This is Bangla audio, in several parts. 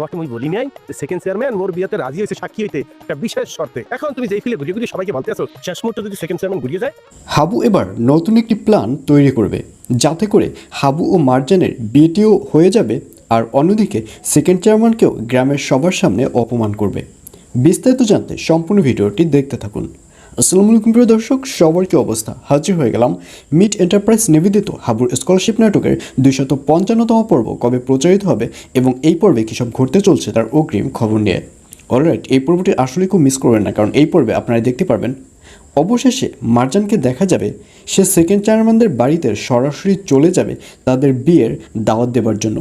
তোমাকে আমি বলি নাই সেকেন্ড চেয়ারম্যান বিয়েতে রাজি হয়েছে সাক্ষী হইতে। একটা বিশেষ শর্তে। এখন তুমি যেই ফিলে সবাইকে বলতে শেষ মুহূর্তে যদি সেকেন্ড চেয়ারম্যান ঘুরিয়ে যায়? হাবু এবার নতুন একটি প্ল্যান তৈরি করবে, যাতে করে হাবু ও মার্জানের বিয়েটিও হয়ে যাবে আর অন্যদিকে সেকেন্ড চেয়ারম্যানকেও গ্রামের সবার সামনে অপমান করবে। বিস্তারিত জানতে সম্পূর্ণ ভিডিওটি দেখতে থাকুন। আসসালামু আলাইকুম প্রিয় দর্শক, সবার কি অবস্থা? হাজির হয়ে গেলাম মিট এন্টারপ্রাইজ নিবেদিত হাবুর স্কলারশিপ নাটকের দুইশত পঞ্চান্নতম পর্ব, কবে প্রচারিত হবে এবং এই পর্বে কী সব ঘটতে চলছে তার অগ্রিম খবর নিয়ে। অলরাইট এই পর্বটি আসলে খুব মিস করবেন না, কারণ এই পর্বে আপনারা দেখতে পারবেন। অবশেষে মার্জানকে দেখা যাবে, সে সেকেন্ড চেয়ারম্যানদের বাড়িতে সরাসরি চলে যাবে তাদের বিয়ের দাওয়াত দেবার জন্য।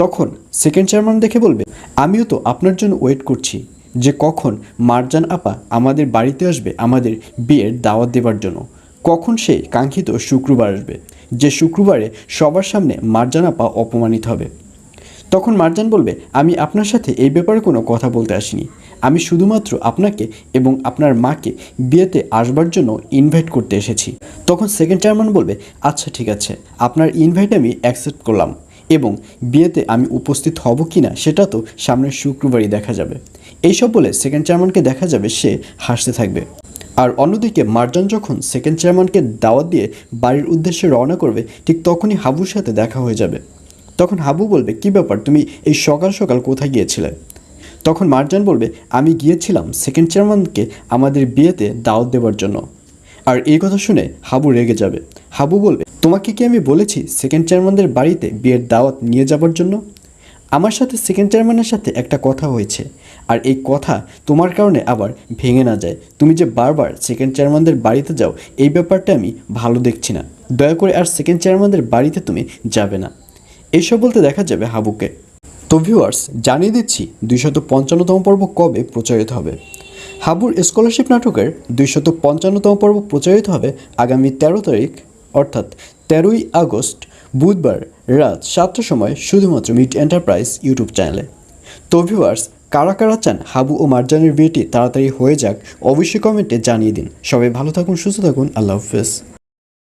তখন সেকেন্ড চেয়ারম্যান দেখে বলবে, আমিও তো আপনার জন্য ওয়েট করছি। যে কখন মার্জান আপা আমাদের বাড়িতে আসবে আমাদের বিয়ের দাওয়াত দেবার জন্য? কখন সে কাঙ্ক্ষিত শুক্রবার আসবে? যে শুক্রবারে সবার সামনে মার্জান আপা অপমানিত হবে। তখন মার্জান বলবে, আমি আপনার সাথে এই ব্যাপারে কোনো কথা বলতে আসিনি। আমি শুধুমাত্র আপনাকে এবং আপনার মাকে বিয়েতে আসবার জন্য ইনভাইট করতে এসেছি। তখন সেকেন্ড চেয়ারম্যান বলবে আচ্ছা ঠিক আছে। আপনার ইনভাইট আমি অ্যাকসেপ্ট করলাম এবং বিয়েতে আমি উপস্থিত হব কি না সেটা তো সামনের শুক্রবারই দেখা যাবে। এইসব বলে সেকেন্ড চেয়ারম্যানকে দেখা যাবে সে হাসতে থাকবে। আর অন্যদিকে মার্জান যখন সেকেন্ড চেয়ারম্যানকে দাওয়াত দিয়ে বাড়ির উদ্দেশ্যে রওনা করবে, ঠিক তখনই হাবুর সাথে দেখা হয়ে যাবে। তখন হাবু বলবে, কি ব্যাপার, তুমি এই সকাল সকাল কোথায় গিয়েছিলে? তখন মার্জান বলবে, আমি গিয়েছিলাম সেকেন্ড চেয়ারম্যানকে আমাদের বিয়েতে দাওয়াত দেওয়ার জন্য। আর এই কথা শুনে হাবু রেগে যাবে। হাবু বলবে, তোমাকে কি আমি বলেছি সেকেন্ড চেয়ারম্যানদের বাড়িতে বিয়ের দাওয়াত নিয়ে যাবার জন্য? আমার সাথে সেকেন্ড চেয়ারম্যানের সাথে একটা কথা হয়েছে। আর এই কথা তোমার কারণে আবার ভেঙে না যায়। তুমি যে বারবার সেকেন্ড চেয়ারম্যানদের বাড়িতে যাও, এই ব্যাপারটা আমি ভালো দেখছি না। দয়া করে আর সেকেন্ড চেয়ারম্যানদের বাড়িতে তুমি যাবে না। এইসব বলতে দেখা যাবে হাবুকে। তো ভিউয়ার্স জানিয়ে দিচ্ছি দুইশত পঞ্চান্নতম পর্ব কবে প্রচারিত হবে? হাবুর স্কলারশিপ নাটকের দুইশত পঞ্চান্নতম পর্ব প্রচারিত হবে আগামী তেরো তারিখ, অর্থাৎ তেরোই আগস্ট বুধবার রাত সাতটার সময় শুধুমাত্র মিট এন্টারপ্রাইজ ইউটিউব চ্যানেলে। তো ভিউয়ার্স কারা কারা চান হাবু ও মার্জানের বিয়েটি তাড়াতাড়ি হয়ে যাক, অবশ্যই কমেন্টে জানিয়ে দিন। সবাই ভালো থাকুন, সুস্থ থাকুন, আল্লাহ হাফেজ।